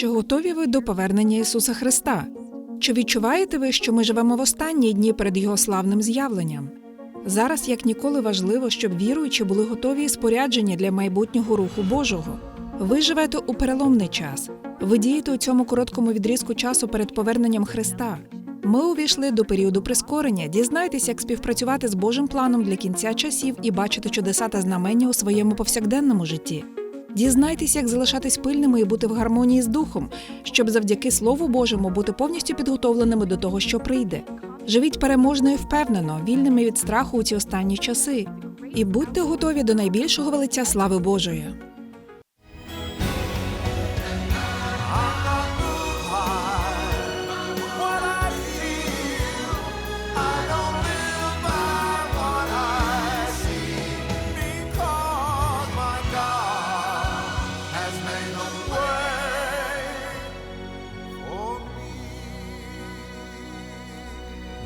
Чи готові ви до повернення Ісуса Христа? Чи відчуваєте ви, що ми живемо в останні дні перед Його славним з'явленням? Зараз як ніколи важливо, щоб віруючі були готові і споряджені для майбутнього руху Божого. Ви живете у переломний час. Ви дієте у цьому короткому відрізку часу перед поверненням Христа. Ми увійшли до періоду прискорення. Дізнайтесь, як співпрацювати з Божим планом для кінця часів і бачити чудеса та знамення у своєму повсякденному житті. Дізнайтесь, як залишатись пильними і бути в гармонії з духом, щоб завдяки Слову Божому бути повністю підготовленими до того, що прийде. Живіть переможно і впевнено, вільними від страху у ці останні часи. І будьте готові до найбільшого велиця слави Божої.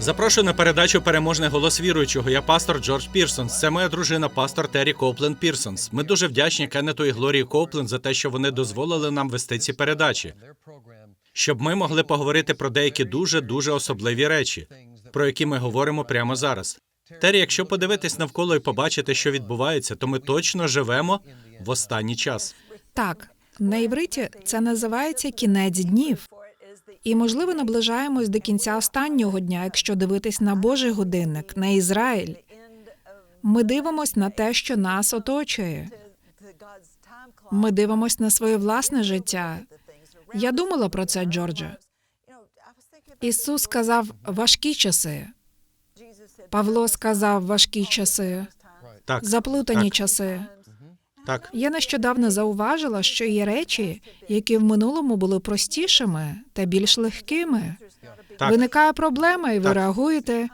Запрошую на передачу Переможний голос віруючого. Я пастор Джордж Пірсонс. Це моя дружина, пастор Террі Коупленд Пірсонс. Ми дуже вдячні Кеннету і Глорії Коупленд за те, що вони дозволили нам вести ці передачі, щоб ми могли поговорити про деякі дуже дуже особливі речі, про які ми говоримо прямо зараз. Террі, якщо подивитись навколо і побачити, що відбувається, то ми точно живемо в останній час. Так, на івриті це називається кінець днів. І, можливо, наближаємось до кінця останнього дня, якщо дивитись на Божий годинник, на Ізраїль. Ми дивимось на те, що нас оточує. Ми дивимось на своє власне життя. Я думала про це, Джордже. Ісус сказав важкі часи. Павло сказав важкі часи, Так, заплутані так, часи. Так. Я нещодавно зауважила, що є речі, які в минулому були простішими та більш легкими. Так. Виникає проблема, і ви Так. реагуєте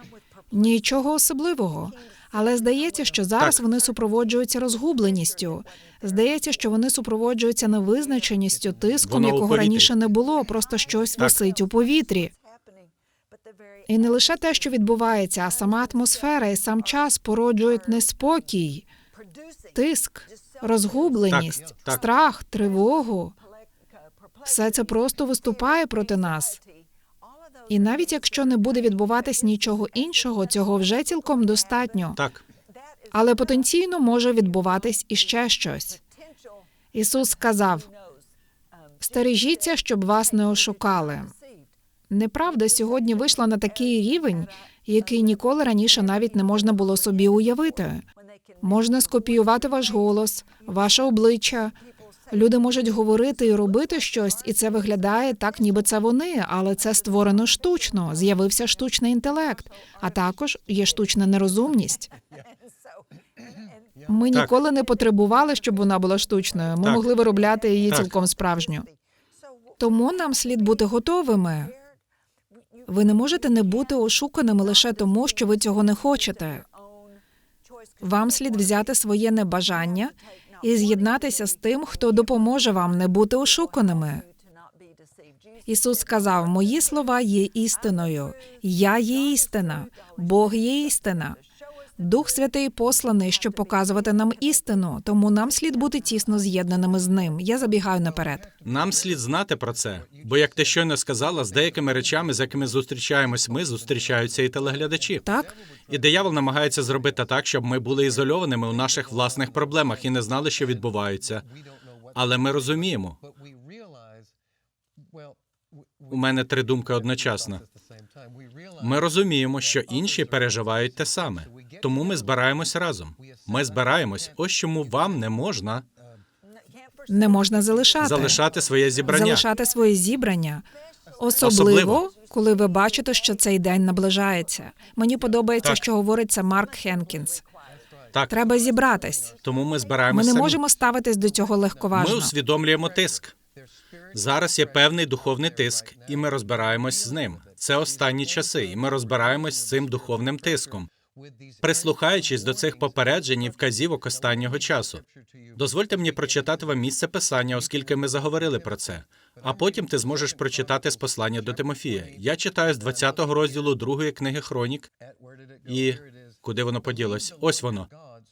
нічого особливого. Але здається, що зараз Так. вони супроводжуються розгубленістю. Здається, що вони супроводжуються невизначеністю, тиском, Воно якого раніше не було, просто щось Так. висить у повітрі. І не лише те, що відбувається, а сама атмосфера і сам час породжують неспокій, тиск, розгубленість, Так, страх, тривогу. Все це просто виступає проти нас. І навіть якщо не буде відбуватись нічого іншого, цього вже цілком достатньо. Так, Але потенційно може відбуватись іще щось. Ісус сказав: стережіться, щоб вас не ошукали. Неправда сьогодні вийшла на такий рівень, який ніколи раніше навіть не можна було собі уявити. Можна скопіювати ваш голос, ваше обличчя. Люди можуть говорити і робити щось, і це виглядає так, ніби це вони, але це створено штучно. З'явився штучний інтелект, а також є штучна нерозумність. Ми Так. ніколи не потребували, щоб вона була штучною. Ми Так. могли виробляти її Так. цілком справжню. Тому нам слід бути готовими. Ви не можете не бути ошуканими лише тому, що ви цього не хочете. Вам слід взяти своє небажання і з'єднатися з тим, хто допоможе вам не бути ошуканими. Ісус сказав: Мої слова є істиною. Я є істина, Бог є істина. Дух Святий посланий, щоб показувати нам істину, тому нам слід бути тісно з'єднаними з ним. Я забігаю наперед. Нам слід знати про це, бо як ти щойно сказала, з деякими речами, з якими зустрічаємось ми, зустрічаються і телеглядачі. Так, І диявол намагається зробити так, щоб ми були ізольованими у наших власних проблемах і не знали, що відбувається. Але ми розуміємо. У мене три думки одночасно. Ми розуміємо, що інші переживають те саме. Тому ми збираємось разом. Ми збираємось. Ось чому вам не можна не можна залишати. залишати своє зібрання. залишати своє зібрання. Особливо, Особливо. коли ви бачите, що цей день наближається. Мені подобається, Так. що говорить це Марк Хенкінс. Так, Треба зібратись. тому ми збираємося. Ми не можемо ставитись до цього Ми усвідомлюємо тиск. Зараз є певний духовний тиск, і ми розбираємось з ним. Це останні часи, і ми розбираємось з цим духовним тиском, прислухаючись до цих попереджень і вказівок останнього часу. Дозвольте мені прочитати вам місце писання, оскільки ми заговорили про це. А потім ти зможеш прочитати з послання до Тимофія. Я читаю з 20-го розділу другої книги Хронік, і куди воно поділось? Ось воно.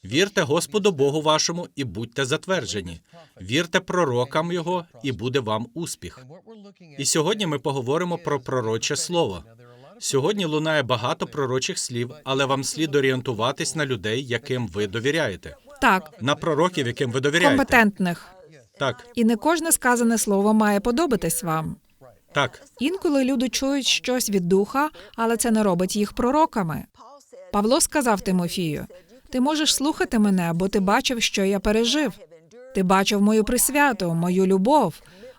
Вірте Господу Богу вашому і будьте затверджені. Вірте пророкам Його, і буде вам успіх. І сьогодні ми поговоримо про пророче слово. Сьогодні лунає багато пророчих слів, але вам слід орієнтуватись на людей, яким ви довіряєте, Так, на пророків, яким ви довіряєте. компетентних. Так, І не кожне сказане слово має подобатись вам. так. Інколи люди чують щось від духа, але це не робить їх пророками. Павло сказав Тимофію: ти можеш слухати мене, бо ти бачив, що я пережив. Ти бачив мою присвяту, мою любов,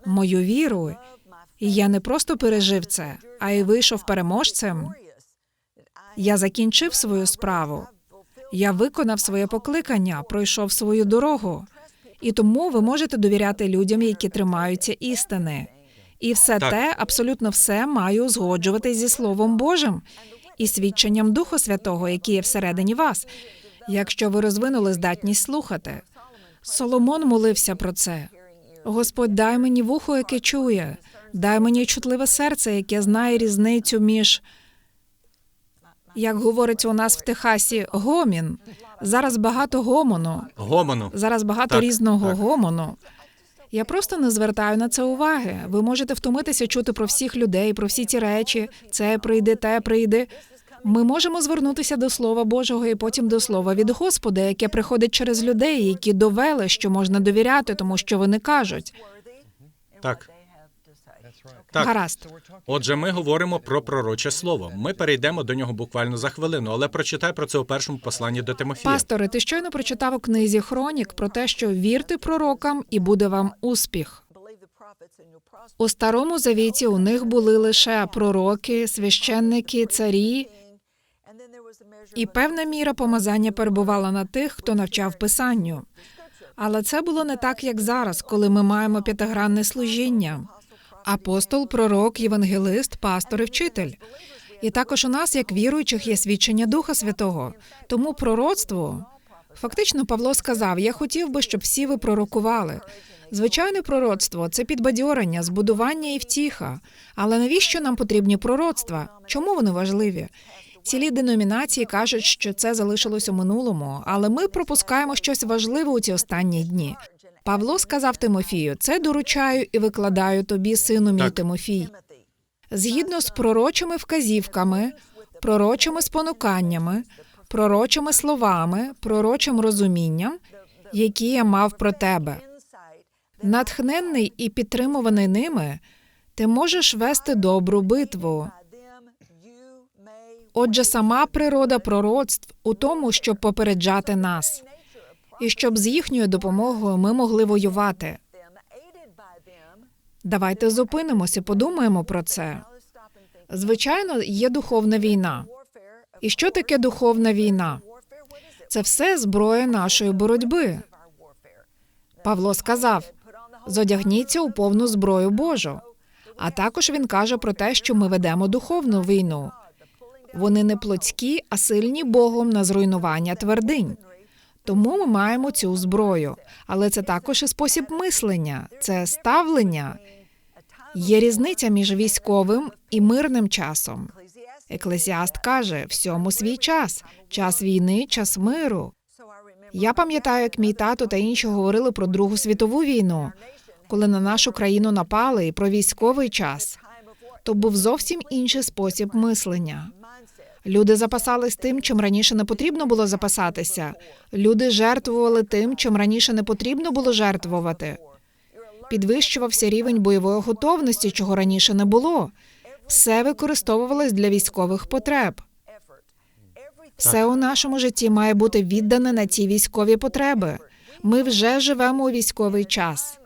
мою віру. І я не просто пережив це, а й вийшов переможцем. Я закінчив свою справу. Я виконав своє покликання, пройшов свою дорогу. І тому ви можете довіряти людям, які тримаються істини. І все Так. те, абсолютно все, має узгоджуватись зі Словом Божим і свідченням Духа Святого, який є всередині вас, якщо ви розвинули здатність слухати. Соломон молився про це. Господь, дай мені вухо, яке чує, дай мені чутливе серце, яке знає різницю між, як говориться у нас в Техасі, гомін. Зараз багато гомону. Гомону. Зараз багато Так, різного так. гомону. Я просто не звертаю на це уваги. Ви можете втомитися чути про всіх людей, про всі ці речі. Це прийде, те прийде. Ми можемо звернутися до Слова Божого і потім до Слова від Господа, яке приходить через людей, які довели, що можна довіряти, тому що вони кажуть. Так. Так. Гаразд. Отже, ми говоримо про пророче слово. Ми перейдемо до нього буквально за хвилину, але прочитай про це у першому посланні до Тимофія. Пасторе, ти щойно прочитав у книзі Хронік про те, що вірте пророкам і буде вам успіх. У старому завіті у них були лише пророки, священники, царі, і певна міра помазання перебувала на тих, хто навчав писанню. Але це було не так, як зараз, коли ми маємо п'ятигранне служіння: апостол, пророк, євангелист, пастор і вчитель. І також у нас, як віруючих, є свідчення Духа Святого. Тому пророцтво фактично Павло сказав: Я хотів би, щоб всі ви пророкували. Звичайне пророцтво це підбадьорення, збудування і втіха. Але навіщо нам потрібні пророцтва? Чому вони важливі? Цілі деномінації кажуть, що це залишилось у минулому, але ми пропускаємо щось важливе у ці останні дні. Павло сказав Тимофію: це доручаю і викладаю тобі, сину мій Так. Тимофій. Згідно з пророчими вказівками, пророчими спонуканнями, пророчими словами, пророчим розумінням, які я мав про тебе. Натхненний і підтримуваний ними, ти можеш вести добру битву. Отже, сама природа пророцтв у тому, щоб попереджати нас, і щоб з їхньою допомогою ми могли воювати. Давайте зупинимося, подумаємо про це. Звичайно, є духовна війна. І що таке духовна війна? Це все зброя нашої боротьби. Павло сказав: зодягніться у повну зброю Божу. А також він каже про те, що ми ведемо духовну війну. Вони не плотські, а сильні Богом на зруйнування твердинь. Тому ми маємо цю зброю. Але це також і спосіб мислення, це ставлення. Є різниця між військовим і мирним часом. Еклезіаст каже: всьому свій час, час війни, час миру. Я пам'ятаю, як мій тато та інші говорили про Другу світову війну, коли на нашу країну напали, і про військовий час. То був зовсім інший спосіб мислення. Люди запасались тим, чим раніше не потрібно було запасатися. Люди жертвували тим, чим раніше не потрібно було жертвувати. Підвищувався рівень бойової готовності, чого раніше не було. Все використовувалось для військових потреб. Все у нашому житті має бути віддане на ці військові потреби. Ми вже живемо у військовий час.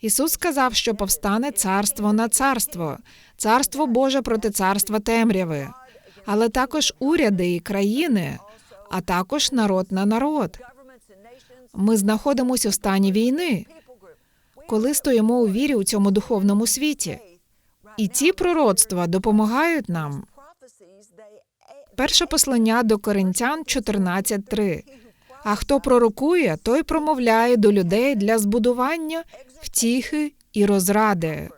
Ісус сказав, що повстане царство на царство, царство Боже проти царства темряви, але також уряди і країни, а також народ на народ. Ми знаходимося у стані війни, коли стоїмо у вірі у цьому духовному світі. І ці пророцтва допомагають нам. Перше послання до Коринтян 14.3. А хто пророкує, той промовляє до людей для збудування, втіхи і розради.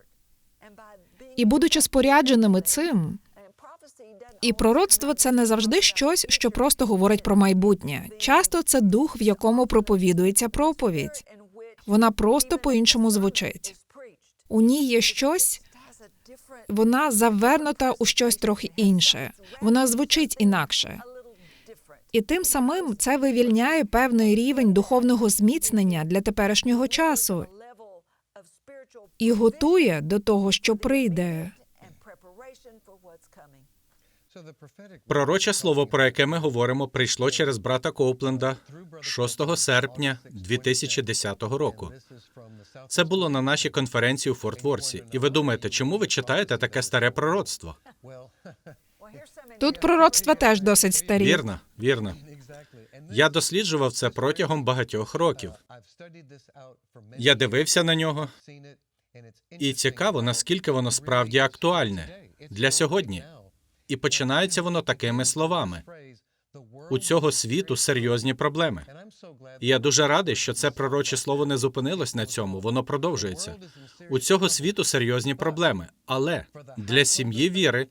І будучи спорядженими цим, І пророцтво це не завжди щось, що просто говорить про майбутнє. Часто це дух, в якому проповідується проповідь. Вона просто по-іншому звучить. У ній є щось, вона завернута у щось трохи інше. Вона звучить інакше. І тим самим це вивільняє певний рівень духовного зміцнення для теперішнього часу і готує до того, що прийде. Пророче слово, про яке ми говоримо, прийшло через брата Коупленда 6 серпня 2010 року. Це було на нашій конференції у Форт Ворсі. І ви думаєте, чому ви читаєте таке старе пророцтво? Тут пророцтва теж досить старі. Вірно, вірно. Я досліджував це протягом багатьох років. Я дивився на нього, і цікаво, наскільки воно справді актуальне для сьогодні. І починається воно такими словами: у цього світу серйозні проблеми. І я дуже радий, що це пророче слово не зупинилось на цьому. Воно продовжується. У цього світу серйозні проблеми, але для сім'ї віри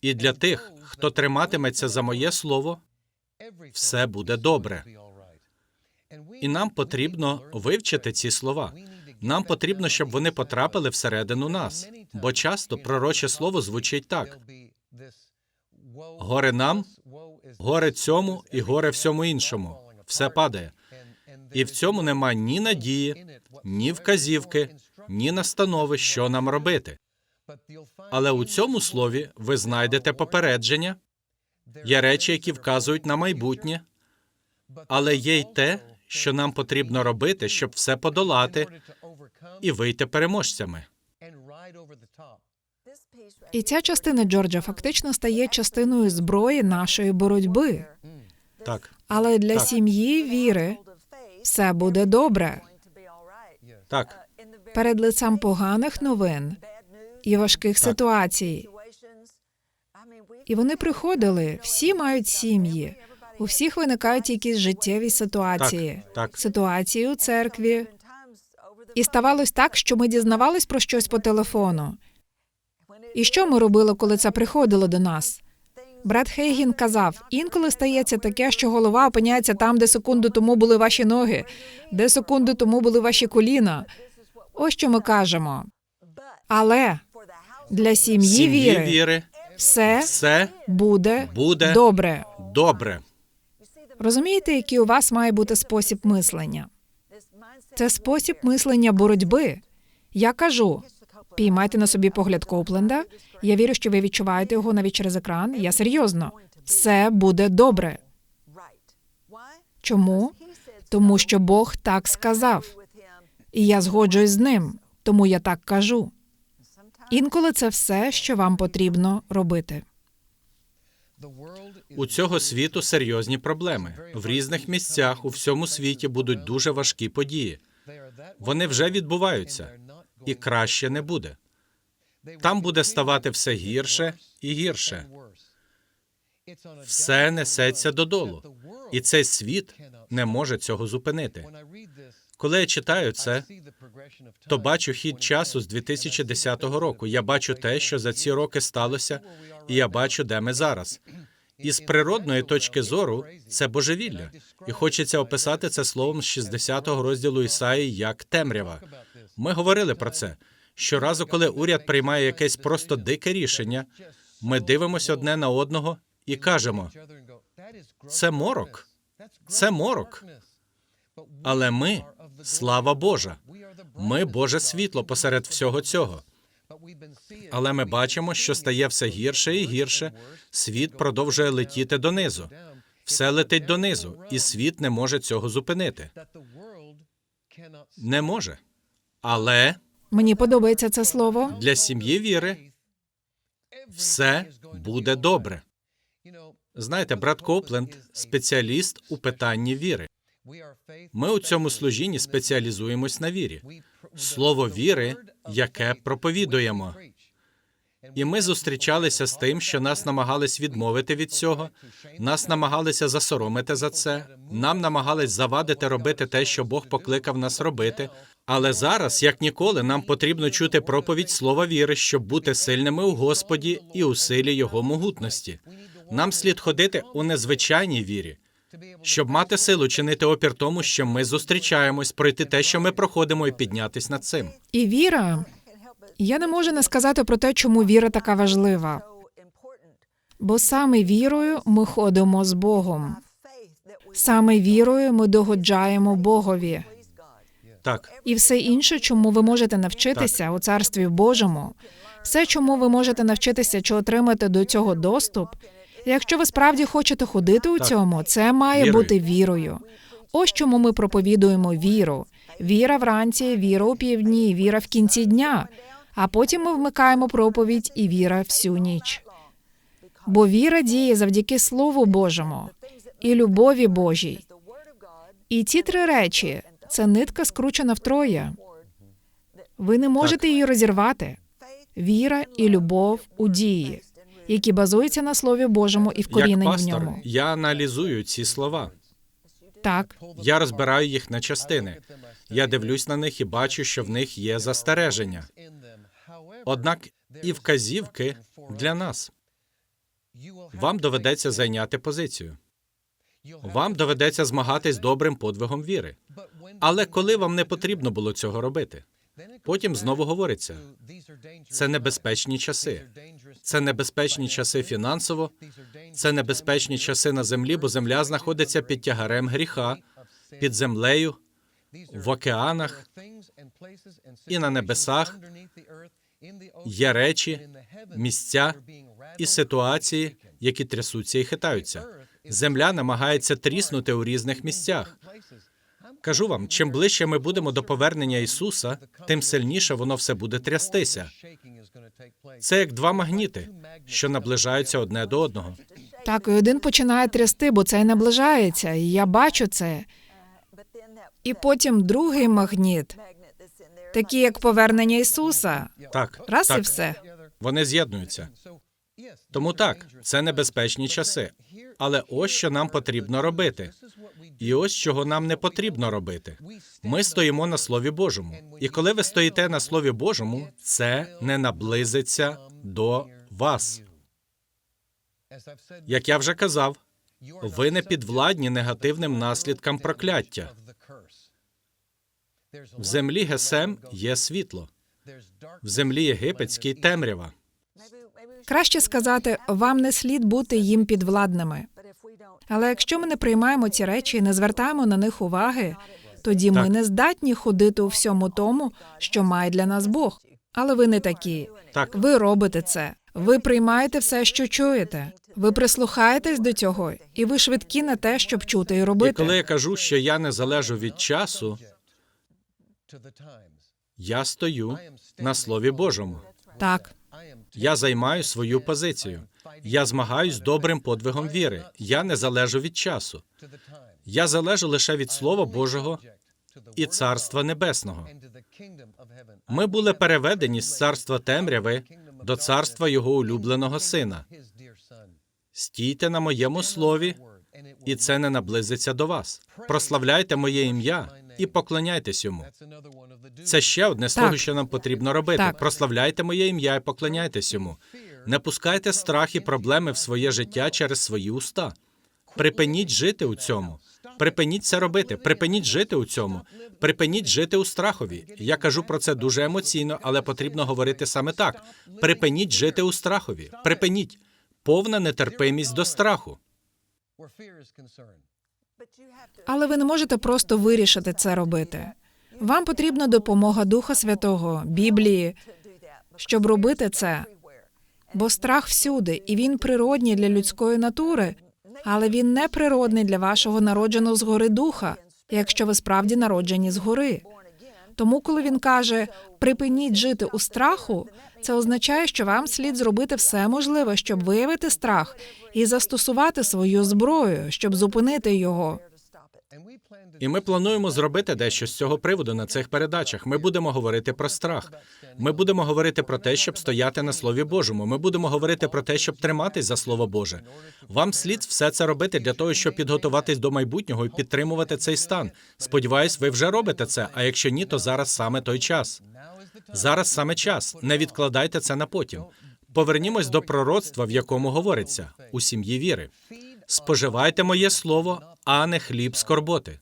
і для тих, хто триматиметься за моє слово, все буде добре. І нам потрібно вивчити ці слова. Нам потрібно, щоб вони потрапили всередину нас, бо часто пророче слово звучить так: горе нам, горе цьому і горе всьому іншому. Все падає. І в цьому нема ні надії, ні вказівки, ні настанови, що нам робити. Але у цьому слові ви знайдете попередження, є речі, які вказують на майбутнє, але є й те, що нам потрібно робити, щоб все подолати і вийти переможцями. І ця частина Джорджа фактично стає частиною зброї нашої боротьби. Так, Але для Так. сім'ї віри все буде добре. так, Перед лицем поганих новин і важких Так. ситуацій. І вони приходили, всі мають сім'ї. У всіх виникають якісь життєві ситуації, так, так. ситуації у церкві. І ставалось так, що ми дізнавались про щось по телефону. І що ми робили, коли це приходило до нас? Брат Хейгін казав: інколи стається таке, що голова опиняється там, де секунду тому були ваші ноги, де секунду тому були ваші коліна. Ось що ми кажемо. Але для сім'ї віри віри все все буде буде добре. добре. Розумієте, який у вас має бути спосіб мислення? Це спосіб мислення боротьби. Я кажу: піймайте на собі погляд Копленда. Я вірю, що ви відчуваєте його навіть через екран. Я серйозно. Все буде добре. Чому? Тому що Бог так сказав, і я згоджуюсь з ним, тому я так кажу. Інколи це все, що вам потрібно робити. У цього світу серйозні проблеми. В різних місцях у всьому світі будуть дуже важкі події. Вони вже відбуваються, і краще не буде. Там буде ставати все гірше і гірше. Все несеться додолу, і цей світ не може цього зупинити. Коли я читаю це, то бачу хід часу з 2010 року. Я бачу те, що за ці роки сталося, і я бачу, де ми зараз. І з природної точки зору це божевілля, і хочеться описати це словом з 60-го розділу Ісаї як темрява. Ми говорили про це. Щоразу, коли уряд приймає якесь просто дике рішення, ми дивимося одне на одного і кажемо: це морок, це морок. Але ми, слава Божа, ми Боже світло посеред всього цього. Але ми бачимо, що стає все гірше і гірше. Світ продовжує летіти донизу. Все летить донизу, і світ не може цього зупинити. Не може. Але Мені подобається це слово. для сім'ї віри все буде добре. Знаєте, брат Копленд спеціаліст у питанні віри. Ми у цьому служінні спеціалізуємось на вірі. Слово віри, яке проповідуємо. І ми зустрічалися з тим, що нас намагались відмовити від цього, нас намагалися засоромити за це, нам намагались завадити робити те, що Бог покликав нас робити. Але зараз, як ніколи, нам потрібно чути проповідь слова віри, щоб бути сильними у Господі і у силі Його могутності. Нам слід ходити у незвичайній вірі, щоб мати силу чинити опір тому, що ми зустрічаємось, пройти те, що ми проходимо, і піднятись над цим. І віра. Я не можу не сказати про те, чому віра така важлива. Бо саме вірою ми ходимо з Богом. Саме вірою ми догоджаємо Богові. Так, І все інше, чому ви можете навчитися у царстві Божому, все, чому ви можете навчитися чи отримати до цього доступ, якщо ви справді хочете ходити у Так. цьому, це має Вірою. бути вірою. Ось чому ми проповідуємо віру. Віра вранці, віра у півдні, віра в кінці дня. А потім ми вмикаємо проповідь і віра всю ніч. Бо віра діє завдяки Слову Божому і любові Божій. І ці три речі це нитка скручена втроє. Ви не можете її розірвати. Віра і любов у дії, які базуються на Слові Божому і як вкорінені в пастор, ньому. я аналізую ці слова. Так, Я розбираю їх на частини. Я дивлюсь на них і бачу, що в них є застереження. Однак і вказівки для нас. Вам доведеться зайняти позицію. Вам доведеться змагатись добрим подвигом віри. Але коли вам не потрібно було цього робити, потім знову говориться: це небезпечні часи. Це небезпечні часи фінансово, це небезпечні часи на землі, бо земля знаходиться під тягарем гріха, під землею, в океанах і на небесах є речі, місця і ситуації, які трясуться і хитаються. Земля намагається тріснути у різних місцях. Кажу вам, чим ближче ми будемо до повернення Ісуса, тим сильніше воно все буде трястися. Це як два магніти, що наближаються одне до одного. так, і один починає трясти, бо цей наближається, і я бачу це. І потім другий магніт, такий як повернення Ісуса. Так, Раз так, і все. вони з'єднуються. Тому так, це небезпечні часи. Але ось що нам потрібно робити. І ось чого нам не потрібно робити. Ми стоїмо на Слові Божому. І коли ви стоїте на Слові Божому, це не наблизиться до вас. Як я вже казав, ви не підвладні негативним наслідкам прокляття. В землі Гесем є світло, в землі єгипетській темрява. Краще сказати, вам не слід бути їм підвладними. Але якщо ми не приймаємо ці речі і не звертаємо на них уваги, тоді ми не здатні ходити у всьому тому, що має для нас Бог. Але ви не такі. Так, Ви робите це. Ви приймаєте все, що чуєте. Ви прислухаєтесь до цього, і ви швидкі на те, щоб чути і і робити. коли я кажу, що я не залежу від часу, я стою на Слові Божому. Так, Я займаю свою позицію. Я змагаюсь добрим подвигом віри. Я не залежу від часу. Я залежу лише від Слова Божого і Царства Небесного. Ми були переведені з царства темряви до царства його улюбленого сина. Стійте на моєму слові, і це не наблизиться до вас. Прославляйте моє ім'я і поклоняйтесь йому. Це ще одне з того, що нам потрібно робити. Так. Прославляйте моє ім'я і поклоняйтесь йому. Не пускайте страх і проблеми в своє життя через свої уста. Припиніть жити у цьому. Припиніть це робити. Припиніть жити у цьому. Припиніть жити у страхові. Я кажу про це дуже емоційно, але потрібно говорити саме так. Припиніть жити у страхові. Припиніть. Повна нетерпимість до страху. Але ви не можете просто вирішити це робити. Вам потрібна допомога Духа Святого, Біблії, щоб робити це. Бо страх всюди, і він природній для людської натури, але він не природний для вашого народженого згори духа, якщо ви справді народжені згори. Тому, коли він каже припиніть жити у страху, це означає, що вам слід зробити все можливе, щоб виявити страх і застосувати свою зброю, щоб зупинити його. І ми плануємо зробити дещо з цього приводу на цих передачах. Ми будемо говорити про страх. Ми будемо говорити про те, щоб стояти на Слові Божому. Ми будемо говорити про те, щоб триматись за Слово Боже. Вам слід все це робити для того, щоб підготуватись до майбутнього і підтримувати цей стан. Сподіваюсь, ви вже робите це. А якщо ні, то зараз саме той час. Зараз саме час. Не відкладайте це на потім. Повернімось до пророцтва, в якому говориться у сім'ї віри. Споживайте моє слово, а не хліб скорботи.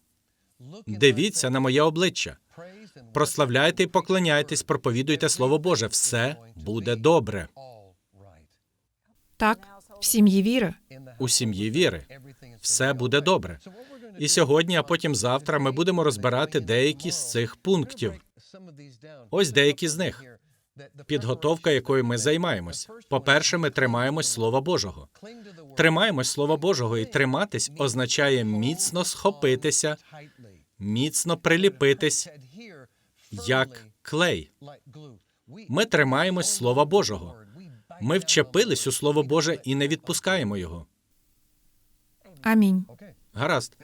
Дивіться на моє обличчя. Прославляйте і поклоняйтесь, проповідуйте слово Боже. Все буде добре Так, в сім'ї віри. у сім'ї віри. Все буде добре. І сьогодні, а потім завтра, ми будемо розбирати деякі з цих пунктів. Ось деякі з них. Підготовка, якою ми займаємось. По-перше, ми тримаємось Слова Божого. Тримаємось Слова Божого, і триматись означає міцно схопитися, міцно приліпитись, як клей. Ми тримаємось Слова Божого. Ми вчепились у Слово Боже і не відпускаємо його. Амінь. Гаразд.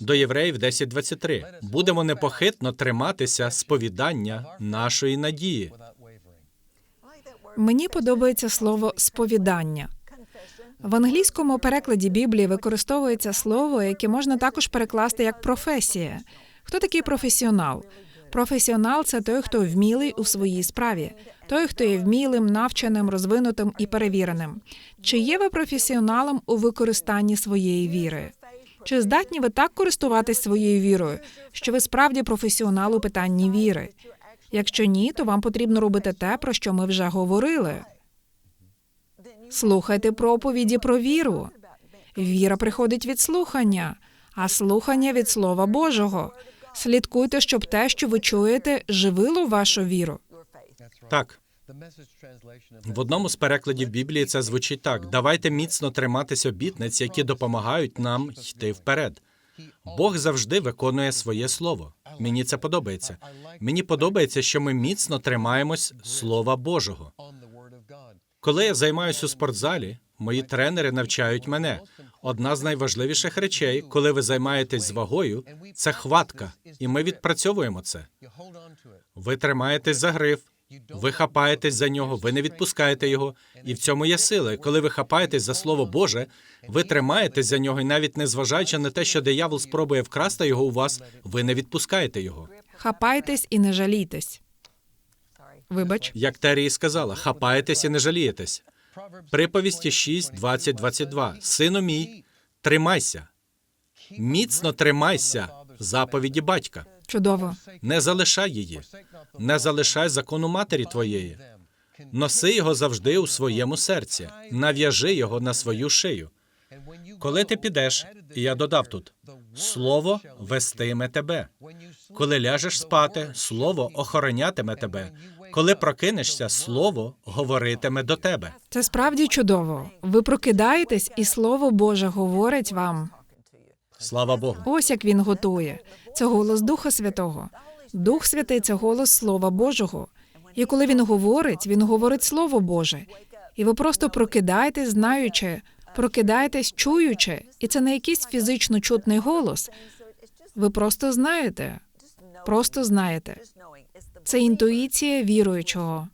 До євреїв 10.23. Будемо непохитно триматися сповідання нашої надії. Мені подобається слово сповідання. В англійському перекладі Біблії використовується слово, яке можна також перекласти як професія. Хто такий професіонал? Професіонал це той, хто вмілий у своїй справі, той, хто є вмілим, навченим, розвинутим і перевіреним. Чи є ви професіоналом у використанні своєї віри? Чи здатні ви так користуватись своєю вірою, що ви справді професіонал у питанні віри? Якщо ні, то вам потрібно робити те, про що ми вже говорили. Слухайте проповіді про віру. Віра приходить від слухання, а слухання від Слова Божого. Слідкуйте, щоб те, що ви чуєте, живило вашу віру. Так, в одному з перекладів Біблії це звучить так: давайте міцно триматися обітниць, які допомагають нам йти вперед. Бог завжди виконує своє слово. Мені це подобається. Мені подобається, що ми міцно тримаємось Слова Божого. Коли я займаюся у спортзалі, мої тренери навчають мене. Одна з найважливіших речей, коли ви займаєтесь з вагою, це хватка, і ми відпрацьовуємо це. Ви тримаєтесь за гриф, ви хапаєтесь за нього, ви не відпускаєте його, і в цьому є сила. Коли ви хапаєтесь за слово Боже, ви тримаєтесь за нього, і навіть не зважаючи на те, що диявол спробує вкрасти його у вас, ви не відпускаєте його. Хапайтесь і не жалійтесь. Вибач, Як Террі і сказала, хапаєтесь і не жалієтесь. Приповісті 6, 20, 22. Сину мій, тримайся, міцно тримайся заповіді батька. чудово. Не залишай її, не залишай закону матері твоєї. Носи його завжди у своєму серці, нав'яжи його на свою шию. Коли ти підеш, і я додав тут слово вестиме тебе. Коли ляжеш спати, слово охоронятиме тебе. Коли прокинешся, слово говоритиме до тебе. Це справді чудово. Ви прокидаєтесь, і Слово Боже говорить вам. Слава Богу. Ось як він готує. Це голос Духа Святого. Дух Святий це голос Слова Божого. І коли він говорить, він говорить Слово Боже. І ви просто прокидаєтесь, знаючи, прокидаєтесь, чуючи, і це не якийсь фізично чутний голос. Ви просто знаєте, просто знаєте. Це інтуїція віруючого.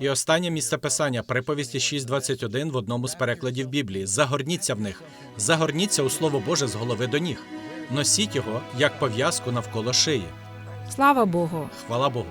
І останнє місце писання приповісті 6.21 в одному з перекладів Біблії. Загорніться в них, загорніться у Слово Боже з голови до ніг. Носіть його як пов'язку навколо шиї. Слава Богу. Хвала Богу.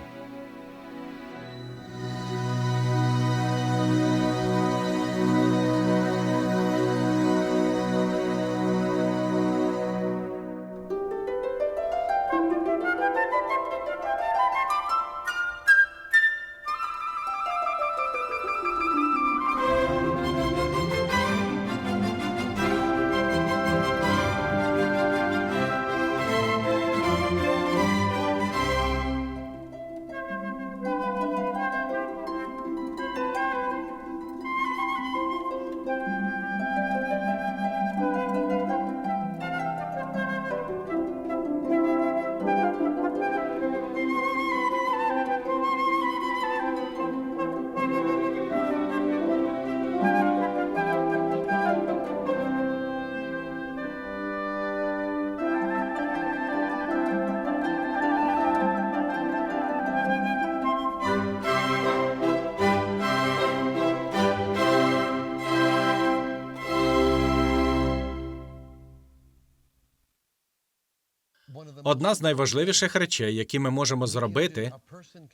Одна з найважливіших речей, які ми можемо зробити,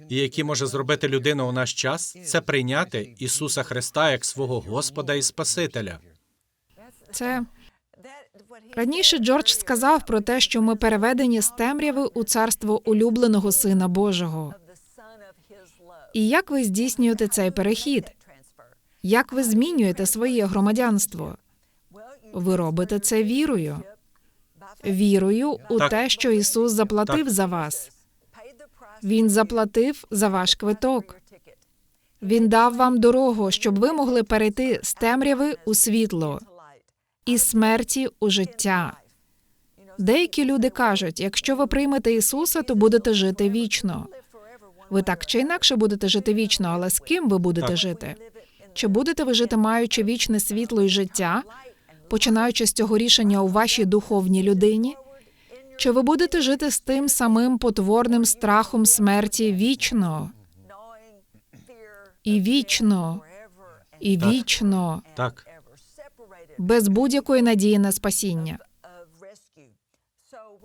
і які може зробити людина у наш час, це прийняти Ісуса Христа як свого Господа і Спасителя. Це раніше Джордж сказав про те, що ми переведені з темряви у царство улюбленого Сина Божого. І як ви здійснюєте цей перехід? Як ви змінюєте своє громадянство? Ви робите це вірою. Вірою у Так. те, що Ісус заплатив Так. за вас. Він заплатив за ваш квиток. Він дав вам дорогу, щоб ви могли перейти з темряви у світло, із смерті у життя. Деякі люди кажуть, якщо ви приймете Ісуса, то будете жити вічно. Ви так чи інакше будете жити вічно, але з ким ви будете Так. жити? Чи будете ви жити, маючи вічне світло і життя, починаючи з цього рішення у вашій духовній людині? Чи ви будете жити з тим самим потворним страхом смерті вічно? І вічно, і Так. вічно, Так, без будь-якої надії на спасіння.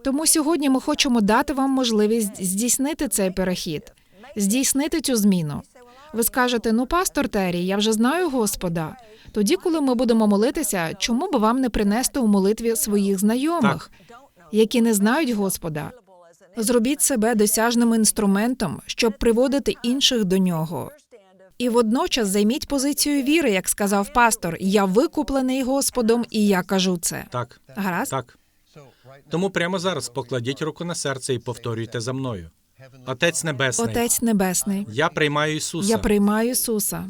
Тому сьогодні ми хочемо дати вам можливість здійснити цей перехід, здійснити цю зміну. Ви скажете: ну, пастор Террі, я вже знаю Господа. Тоді, коли ми будемо молитися, чому б вам не принести у молитві своїх знайомих, які не знають Господа? Зробіть себе досяжним інструментом, щоб приводити інших до нього. І водночас займіть позицію віри, як сказав пастор. Я викуплений Господом, і я кажу це. так, Гаразд? так. Тому прямо зараз покладіть руку на серце і повторюйте за мною. Отець Небесний, Отець Небесний, я приймаю Ісуса я приймаю Ісуса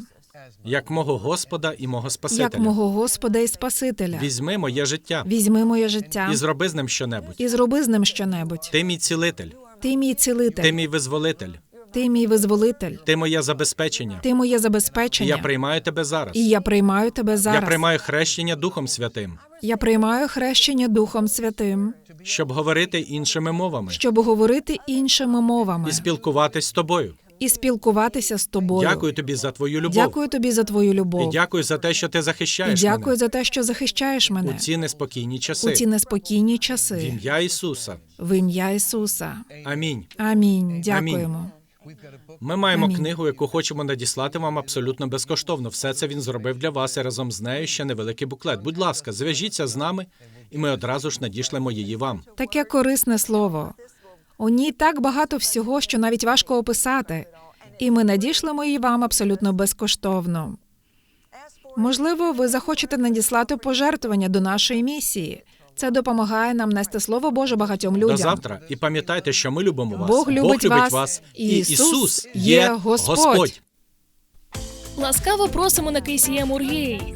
як мого Господа і мого Спасителя. як мого Господа і Спасителя. Візьми моє життя Візьми моє життя і зроби з ним щонебудь. і зроби з ним щонебудь. Ти мій цілитель, Ти мій цілитель. ти мій визволитель, ти мій визволитель, ти моє забезпечення. ти моє І я приймаю тебе зараз. І я приймаю тебе зараз. Я приймаю хрещення Духом Святим, Я приймаю хрещення Духом Святим, щоб говорити іншими мовами щоб говорити іншими мовами і спілкуватись з тобою. і спілкуватися з тобою. Дякую тобі за твою любов. Дякую тобі за твою І любов. дякую за те, що ти І захищаєш дякую мене за те, що захищаєш мене у ці неспокійні часи. у ці неспокійні В часи. ім'я Ісуса. В ім'я Ісуса. Амінь. Амінь. Дякуємо. Ми маємо книгу, яку хочемо надіслати вам абсолютно безкоштовно. Все це він зробив для вас і разом з нею ще невеликий буклет. Будь ласка, зв'яжіться з нами, і ми одразу ж надішлемо її вам. Таке корисне слово. У ній так багато всього, що навіть важко описати. І ми надішлемо її вам абсолютно безкоштовно. Можливо, ви захочете надіслати пожертвування до нашої місії. Це допомагає нам нести слово Боже багатьом людям. До завтра. І пам'ятайте, що ми любимо вас. Бог любить вас, вас, і Ісус є Господь. Господь. Ласкаво просимо на KCM Ургей.